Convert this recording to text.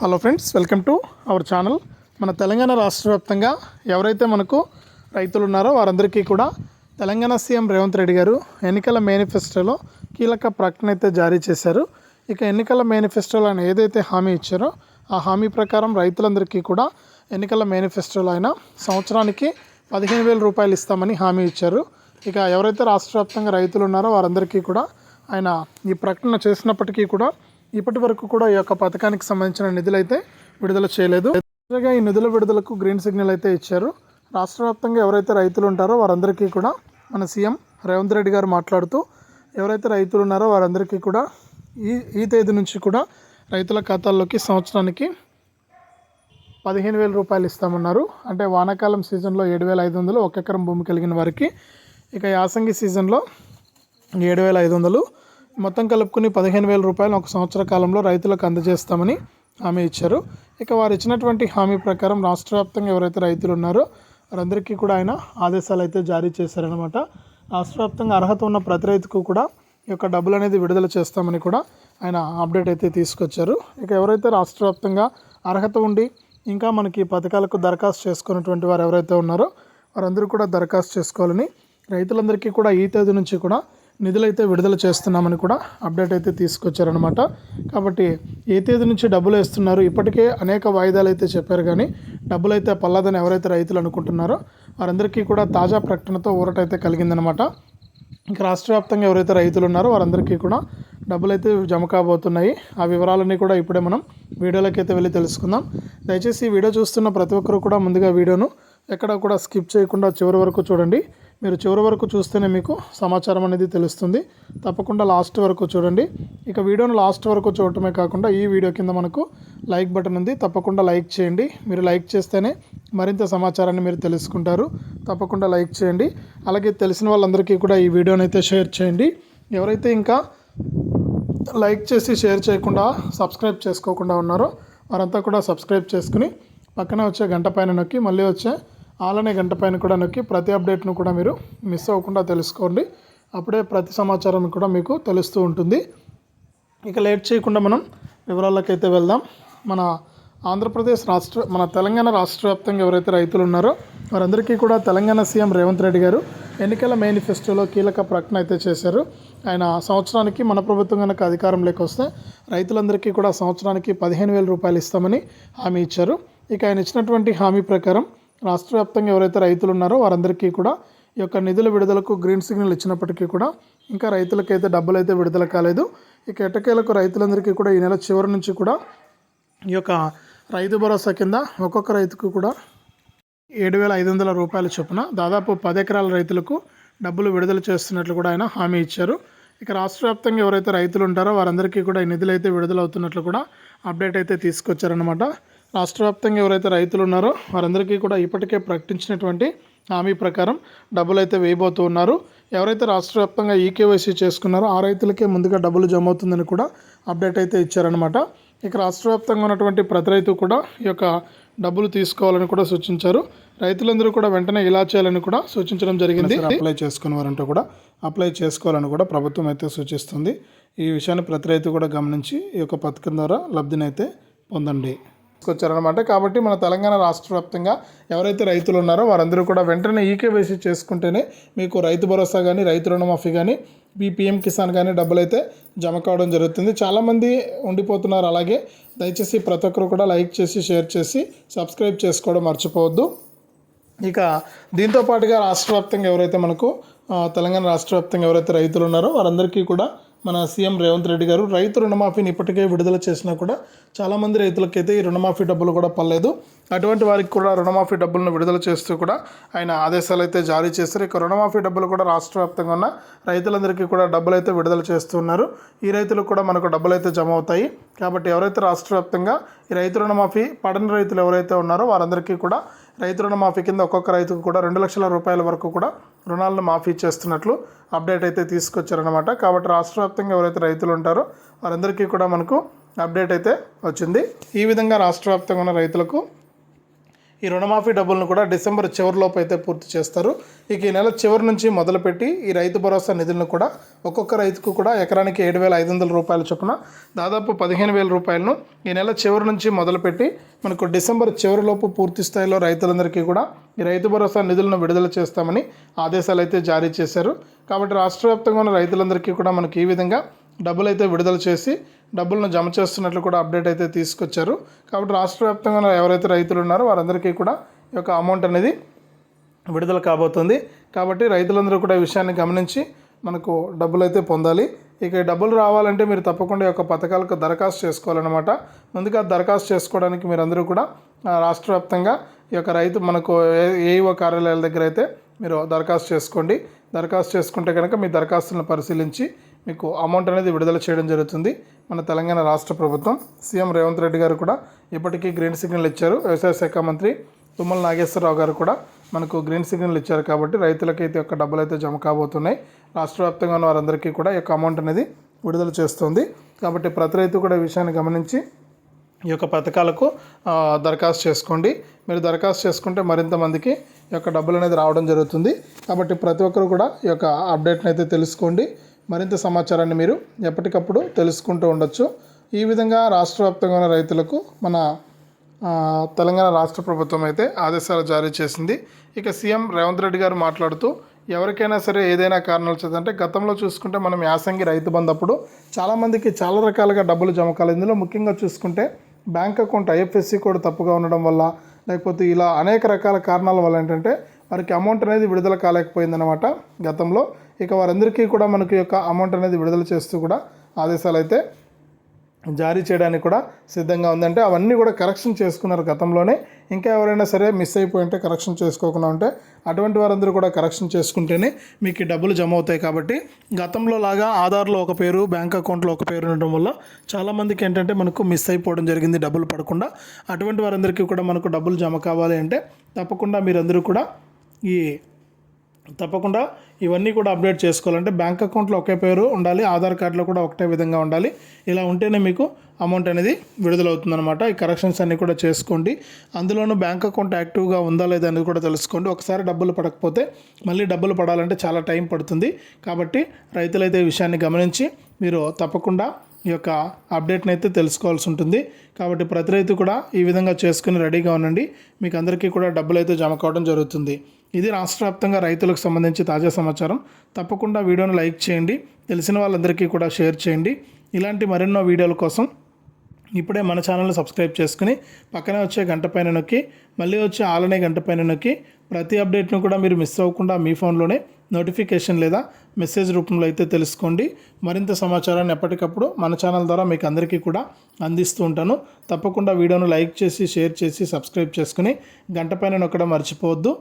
Hello friends welcome to our channel మన తెలంగాణ రాష్ట్ర వ్యాప్తంగా ఎవరైతే మనకు రైతులు ఉన్నారో వారందరికీ కూడా తెలంగాణ సీఎం రేవంత్ రెడ్డి గారు ఎన్నికల మేనిఫెస్టోలో కీలక ప్రకటన అయితే జారీ చేశారు. ఇక ఎన్నికల మేనిఫెస్టోలో ఆయన ఏదైతే హామీ ఇచ్చారో ఆ హామీ ప్రకారం రైతులందరికీ కూడా ఎన్నికల మేనిఫెస్టోలో ఆయన సంవత్సరానికి పదిహేను వేల రూపాయలు ఇస్తామని హామీ ఇచ్చారు. ఇక ఎవరైతే రాష్ట్ర వ్యాప్తంగా రైతులు ఉన్నారో వారందరికీ కూడా ఆయన ఈ ప్రకటన చేసినప్పటికీ కూడా ఇప్పటి వరకు కూడా ఈ యొక్క పథకానికి సంబంధించిన నిధులు అయితే విడుదల చేయలేదు. తాజాగా ఈ నిధుల విడుదలకు గ్రీన్ సిగ్నల్ అయితే ఇచ్చారు. రాష్ట్ర వ్యాప్తంగా ఎవరైతే రైతులు ఉంటారో వారందరికీ కూడా మన సీఎం రేవంత్ రెడ్డి గారు మాట్లాడుతూ ఎవరైతే రైతులు ఉన్నారో వారందరికీ కూడా ఈ ఈ తేదీ నుంచి కూడా రైతుల ఖాతాల్లోకి సంవత్సరానికి పదిహేను వేల రూపాయలు ఇస్తామన్నారు. అంటే వానాకాలం సీజన్లో ఏడు వేల ఐదు వందలు ఒక ఎకరం భూమి కలిగిన వారికి ఇక యాసంగి సీజన్లో ఏడు వేల ఐదు వందలు మొత్తం కలుపుకుని పదిహేను వేల రూపాయలు ఒక సంవత్సర కాలంలో రైతులకు అందజేస్తామని హామీ ఇచ్చారు. ఇక వారు ఇచ్చినటువంటి హామీ ప్రకారం రాష్ట్ర వ్యాప్తంగా ఎవరైతే రైతులు ఉన్నారో వారందరికీ కూడా ఆయన ఆదేశాలు అయితే జారీ చేశారనమాట రాష్ట్ర వ్యాప్తంగా అర్హత ఉన్న ప్రతి రైతుకు కూడా ఈ యొక్క డబ్బులు అనేది విడుదల చేస్తామని కూడా ఆయన అప్డేట్ అయితే తీసుకొచ్చారు. ఇక ఎవరైతే రాష్ట్ర వ్యాప్తంగా అర్హత ఉండి ఇంకా మనకి పథకాలకు దరఖాస్తు చేసుకున్నటువంటి వారు ఎవరైతే ఉన్నారో వారందరూ కూడా దరఖాస్తు చేసుకోవాలని రైతులందరికీ కూడా ఈ తేదీ నుంచి కూడా నిధులైతే విడుదల చేస్తున్నామని కూడా అప్డేట్ అయితే తీసుకొచ్చారనమాట కాబట్టి ఏ తేదీ నుంచి డబ్బులు వేస్తున్నారు? ఇప్పటికే అనేక వాయిదాలు అయితే చెప్పారు కానీ డబ్బులు అయితే పల్లదని ఎవరైతే రైతులు అనుకుంటున్నారో వారందరికీ కూడా తాజా ప్రకటనతో ఊరటైతే కలిగిందనమాట ఇంకా రాష్ట్ర వ్యాప్తంగా ఎవరైతే రైతులు ఉన్నారో వారందరికీ కూడా డబ్బులు అయితే జమ కాబోతున్నాయి. ఆ వివరాలన్నీ కూడా ఇప్పుడే మనం వీడియోలోకి అయితే వెళ్ళి తెలుసుకుందాం. దయచేసి ఈ వీడియో చూస్తున్న ప్రతి ఒక్కరు కూడా ముందుగా వీడియోను ఎక్కడ కూడా స్కిప్ చేయకుండా చివరి వరకు చూడండి. మీరు చివరి వరకు చూస్తేనే మీకు సమాచారం అనేది తెలుస్తుంది. తప్పకుండా లాస్ట్ వరకు చూడండి. ఇక వీడియోను లాస్ట్ వరకు చూడటమే కాకుండా ఈ వీడియో కింద మనకు లైక్ బటన్ ఉంది. తప్పకుండా లైక్ చేయండి. మీరు లైక్ చేస్తేనే మరింత సమాచారాన్ని మీరు తెలుసుకుంటారు. తప్పకుండా లైక్ చేయండి. అలాగే తెలిసిన వాళ్ళందరికీ కూడా ఈ వీడియోని అయితే షేర్ చేయండి. ఎవరైతే ఇంకా లైక్ చేసి షేర్ చేయకుండా సబ్స్క్రైబ్ చేసుకోకుండా ఉన్నారో వారంతా కూడా సబ్స్క్రైబ్ చేసుకుని పక్కన వచ్చే గంట పైన నొక్కి మళ్ళీ వచ్చే ఆలనే గంట పైన కూడా నొక్కి ప్రతి అప్డేట్ను కూడా మీరు మిస్ అవ్వకుండా తెలుసుకోండి. అప్పుడే ప్రతి సమాచారం కూడా మీకు తెలుస్తూ ఉంటుంది. ఇక లేట్ చేయకుండా మనం వివరాలకైతే వెళ్దాం. మన ఆంధ్రప్రదేశ్ రాష్ట్ర మన తెలంగాణ రాష్ట్ర వ్యాప్తంగా ఎవరైతే రైతులు ఉన్నారో వారందరికీ కూడా తెలంగాణ సీఎం రేవంత్ రెడ్డి గారు ఎన్నికల మేనిఫెస్టోలో కీలక ప్రకటన అయితే చేశారు. ఆయన సంవత్సరానికి మన ప్రభుత్వం కనుక అధికారంలోకి వస్తే రైతులందరికీ కూడా సంవత్సరానికి పదిహేను వేల రూపాయలు ఇస్తామని హామీ ఇచ్చారు. ఇక ఆయన ఇచ్చినటువంటి హామీ ప్రకారం రాష్ట్ర వ్యాప్తంగా ఎవరైతే రైతులు ఉన్నారో వారందరికీ కూడా ఈ యొక్క నిధుల విడుదలకు గ్రీన్ సిగ్నల్ ఇచ్చినప్పటికీ కూడా ఇంకా రైతులకైతే డబ్బులు అయితే విడుదల కాలేదు. ఇక ఎటకేలకు రైతులందరికీ కూడా ఈ నెల చివరి నుంచి కూడా ఈ యొక్క రైతు భరోసా కింద ఒక్కొక్క రైతుకు కూడా ఏడు వేల ఐదు వందల రూపాయల చొప్పున దాదాపు పది ఎకరాల రైతులకు డబ్బులు విడుదల చేస్తున్నట్లు కూడా ఆయన హామీ ఇచ్చారు. ఇక రాష్ట్ర వ్యాప్తంగా ఎవరైతే రైతులు ఉంటారో వారందరికీ కూడా ఈ నిధులు అయితే విడుదల అవుతున్నట్లు కూడా అప్డేట్ అయితే తీసుకొచ్చారనమాట రాష్ట్ర వ్యాప్తంగా ఎవరైతే రైతులు ఉన్నారో వారందరికీ కూడా ఇప్పటికే ప్రకటించినటువంటి హామీ ప్రకారం డబ్బులు అయితే వేయబోతూ ఉన్నారు. ఎవరైతే రాష్ట్ర వ్యాప్తంగా ఈకేవైసీ చేసుకున్నారో ఆ రైతులకే ముందుగా డబ్బులు జమ అవుతుందని కూడా అప్డేట్ అయితే ఇచ్చారనమాట ఇక రాష్ట్ర వ్యాప్తంగా ఉన్నటువంటి ప్రతి రైతు కూడా ఈ యొక్క డబ్బులు తీసుకోవాలని కూడా సూచించారు. రైతులందరూ కూడా వెంటనే ఇలా చేయాలని కూడా సూచించడం జరిగింది. అప్లై చేసుకున్న వారంటూ కూడా అప్లై చేసుకోవాలని కూడా ప్రభుత్వం అయితే సూచిస్తుంది. ఈ విషయాన్ని ప్రతి రైతు కూడా గమనించి ఈ యొక్క పథకం ద్వారా లబ్ధినైతే పొందండి. తీసుకొచ్చారనమాట కాబట్టి మన తెలంగాణ రాష్ట్ర వ్యాప్తంగా ఎవరైతే రైతులు ఉన్నారో వారందరూ కూడా వెంటనే ఈకేవైసీ చేసుకుంటేనే మీకు రైతు భరోసా కానీ రైతు రుణమాఫీ కానీ ఈ పిఎం కిసాన్ కానీ డబ్బులు అయితే జమ కావడం జరుగుతుంది. చాలామంది ఉండిపోతున్నారు. అలాగే దయచేసి ప్రతి ఒక్కరు కూడా లైక్ చేసి షేర్ చేసి సబ్స్క్రైబ్ చేసుకోవడం మర్చిపోవద్దు. ఇక దీంతో పాటుగా రాష్ట్ర వ్యాప్తంగా ఎవరైతే మనకు తెలంగాణ రాష్ట్ర వ్యాప్తంగా ఎవరైతే రైతులు ఉన్నారో వారందరికీ కూడా మన సీఎం రేవంత్ రెడ్డి గారు రైతు రుణమాఫీని ఇప్పటికే విడుదల చేసినా కూడా చాలామంది రైతులకైతే ఈ రుణమాఫీ డబ్బులు కూడా పడలేదు. అటువంటి వారికి కూడా రుణమాఫీ డబ్బులను విడుదల చేస్తూ కూడా ఆయన ఆదేశాలు అయితే జారీ చేశారు. ఇక రుణమాఫీ డబ్బులు కూడా రాష్ట్ర వ్యాప్తంగా ఉన్న రైతులందరికీ కూడా డబ్బులు అయితే విడుదల చేస్తున్నారు ఈ రైతులకు కూడా మనకు డబ్బులు అయితే జమ అవుతాయి. కాబట్టి ఎవరైతే రాష్ట్ర వ్యాప్తంగా ఈ రైతు రుణమాఫీ పడని రైతులు ఎవరైతే ఉన్నారో వారందరికీ కూడా రైతు రుణమాఫీ కింద ఒక్కొక్క రైతుకు కూడా రెండు లక్షల రూపాయల వరకు కూడా రుణాలను మాఫీ చేస్తున్నట్లు అప్డేట్ అయితే తీసుకొచ్చారనమాట కాబట్టి రాష్ట్ర వ్యాప్తంగా ఎవరైతే రైతులు ఉంటారో వారందరికీ కూడా మనకు అప్డేట్ అయితే వచ్చింది. ఈ విధంగా రాష్ట్ర వ్యాప్తంగా ఉన్న రైతులకు ఈ రుణమాఫీ డబ్బులను కూడా డిసెంబర్ చివరిలోపు అయితే పూర్తి చేస్తారు. ఇక ఈ నెల చివరి నుంచి మొదలుపెట్టి ఈ రైతు భరోసా నిధులను కూడా ఒక్కొక్క రైతుకు కూడా ఎకరానికి ఏడు వేల ఐదు వందల రూపాయల చొప్పున దాదాపు పదిహేను వేల రూపాయలను ఈ నెల చివరి నుంచి మొదలుపెట్టి మనకు డిసెంబర్ చివరిలోపు పూర్తి స్థాయిలో రైతులందరికీ కూడా ఈ రైతు భరోసా నిధులను విడుదల చేస్తామని ఆదేశాలు అయితే జారీ చేశారు. కాబట్టి రాష్ట్ర వ్యాప్తంగా ఉన్న రైతులందరికీ కూడా మనకి ఈ విధంగా డబ్బులు అయితే విడుదల చేసి డబ్బులను జమ చేస్తున్నట్లు కూడా అప్డేట్ అయితే తీసుకొచ్చారు. కాబట్టి రాష్ట్ర వ్యాప్తంగా ఎవరైతే రైతులు ఉన్నారో వారందరికీ కూడా ఈ యొక్క అమౌంట్ అనేది విడుదల కాబోతుంది. కాబట్టి రైతులందరూ కూడా ఈ విషయాన్ని గమనించి మనకు డబ్బులు అయితే పొందాలి. ఇక డబ్బులు రావాలంటే మీరు తప్పకుండా ఈ యొక్క పథకాలకు దరఖాస్తు చేసుకోవాలన్నమాట. ముందుగా దరఖాస్తు చేసుకోవడానికి మీరందరూ కూడా రాష్ట్ర వ్యాప్తంగా ఈ యొక్క రైతు మనకు ఏ- ఏఈఓ కార్యాలయాల దగ్గర అయితే మీరు దరఖాస్తు చేసుకోండి. దరఖాస్తు చేసుకుంటే కనుక మీ దరఖాస్తులను పరిశీలించి మీకు అమౌంట్ అనేది విడుదల చేయడం జరుగుతుంది. మన తెలంగాణ రాష్ట్ర ప్రభుత్వం సీఎం రేవంత్ రెడ్డి గారు కూడా ఇప్పటికీ గ్రీన్ సిగ్నల్ ఇచ్చారు. వ్యవసాయ శాఖ మంత్రి తుమ్మల నాగేశ్వరరావు గారు కూడా మనకు గ్రీన్ సిగ్నల్ ఇచ్చారు కాబట్టి రైతులకైతే యొక్క డబ్బులు అయితే జమ కాబోతున్నాయి. రాష్ట్ర వ్యాప్తంగా ఉన్న వారందరికీ కూడా ఈ యొక్క అమౌంట్ అనేది విడుదల చేస్తుంది. కాబట్టి ప్రతి రైతు కూడా ఈ విషయాన్ని గమనించి ఈ యొక్క పథకాలకు దరఖాస్తు చేసుకోండి. మీరు దరఖాస్తు చేసుకుంటే మరింత మందికి ఈ యొక్క డబ్బులు అనేది రావడం జరుగుతుంది. కాబట్టి ప్రతి ఒక్కరు కూడా ఈ యొక్క అప్డేట్ని అయితే తెలుసుకోండి. మరింత సమాచారాన్ని మీరు ఎప్పటికప్పుడు తెలుసుకుంటూ ఉండొచ్చు. ఈ విధంగా రాష్ట్ర వ్యాప్తంగా ఉన్న రైతులకు మన తెలంగాణ రాష్ట్ర ప్రభుత్వం అయితే ఆదేశాలు జారీ చేసింది. ఇక సీఎం రేవంత్ రెడ్డి గారు మాట్లాడుతూ ఎవరికైనా సరే ఏదైనా కారణాలు చేద్దంటే గతంలో చూసుకుంటే మనం యాసంగి రైతు బంధప్పుడు చాలామందికి చాలా రకాలుగా డబ్బులు జమ కాలేదు. ఇందులో ముఖ్యంగా చూసుకుంటే బ్యాంక్ అకౌంట్ ఐఎఫ్ఎస్సి కోడ్ తప్పుగా ఉండడం వల్ల లేకపోతే ఇలా అనేక రకాల కారణాల వల్ల ఏంటంటే వారికి అమౌంట్ అనేది విడుదల కాలేకపోయిందనమాట గతంలో. ఇక వారందరికీ కూడా మనకి యొక్క అమౌంట్ అనేది విడుదల చేస్తూ కూడా ఆదేశాలు అయితే జారీ చేయడానికి కూడా సిద్ధంగా ఉందంటే అవన్నీ కూడా కరెక్షన్ చేసుకున్నారు గతంలోనే. ఇంకా ఎవరైనా సరే మిస్ అయిపోయి ఉంటే కరెక్షన్ చేసుకోకుండా ఉంటే అటువంటి వారందరూ కూడా కరెక్షన్ చేసుకుంటేనే మీకు డబ్బులు జమ అవుతాయి కాబట్టి గతంలో లాగా ఆధార్లో ఒక పేరు బ్యాంక్ అకౌంట్లో ఒక పేరు ఉండడం వల్ల చాలామందికి ఏంటంటే మనకు మిస్ అయిపోవడం జరిగింది డబ్బులు పడకుండా. అటువంటి వారందరికీ కూడా మనకు డబ్బులు జమ కావాలి అంటే తప్పకుండా మీరందరూ కూడా ఈ తప్పకుండా ఇవన్నీ కూడా అప్డేట్ చేసుకోవాలంటే బ్యాంక్ అకౌంట్లో ఒకే పేరు ఉండాలి ఆధార్ కార్డులో కూడా ఒకటే విధంగా ఉండాలి. ఇలా ఉంటేనే మీకు అమౌంట్ అనేది విడుదలవుతుందనమాట ఈ కరెక్షన్స్ అన్నీ కూడా చేసుకోండి. అందులోనూ బ్యాంక్ అకౌంట్ యాక్టివ్గా ఉందా లేదా అనేది కూడా తెలుసుకోండి. ఒకసారి డబ్బులు పడకపోతే మళ్ళీ డబ్బులు పడాలంటే చాలా టైం పడుతుంది. కాబట్టి రైతులైతే ఈ విషయాన్ని గమనించి మీరు తప్పకుండా ఈ యొక్క అప్డేట్ని అయితే తెలుసుకోవాల్సి ఉంటుంది. కాబట్టి ప్రతి రైతు కూడా ఈ విధంగా చేసుకుని రెడీగా ఉండండి. మీకు అందరికీ కూడా డబ్బులు అయితే జమ కావడం జరుగుతుంది. ఇది రాష్ట్ర వ్యాప్తంగా రైతులకు సంబంధించి తాజా సమాచారం. తప్పకుండా వీడియోను లైక్ చేయండి. తెలిసిన వాళ్ళందరికీ కూడా షేర్ చేయండి. ఇలాంటి మరెన్నో వీడియోల కోసం ఇప్పుడే మన ఛానల్ని సబ్స్క్రైబ్ చేసుకుని పక్కనే వచ్చే గంట పైన నొక్కి మళ్ళీ వచ్చే ఆలనే గంట పైన నొక్కి ప్రతి అప్డేట్ను కూడా మీరు మిస్ అవ్వకుండా మీ ఫోన్లోనే నోటిఫికేషన్ లేదా మెసేజ్ రూపంలో అయితే తెలుసుకోండి. మరింత సమాచారాన్ని ఎప్పటికప్పుడు మన ఛానల్ ద్వారా మీకు అందరికీ కూడా అందిస్తూ ఉంటాను. తప్పకుండా వీడియోను లైక్ చేసి షేర్ చేసి సబ్స్క్రైబ్ చేసుకుని గంట పైన నొక్కడం మర్చిపోవద్దు.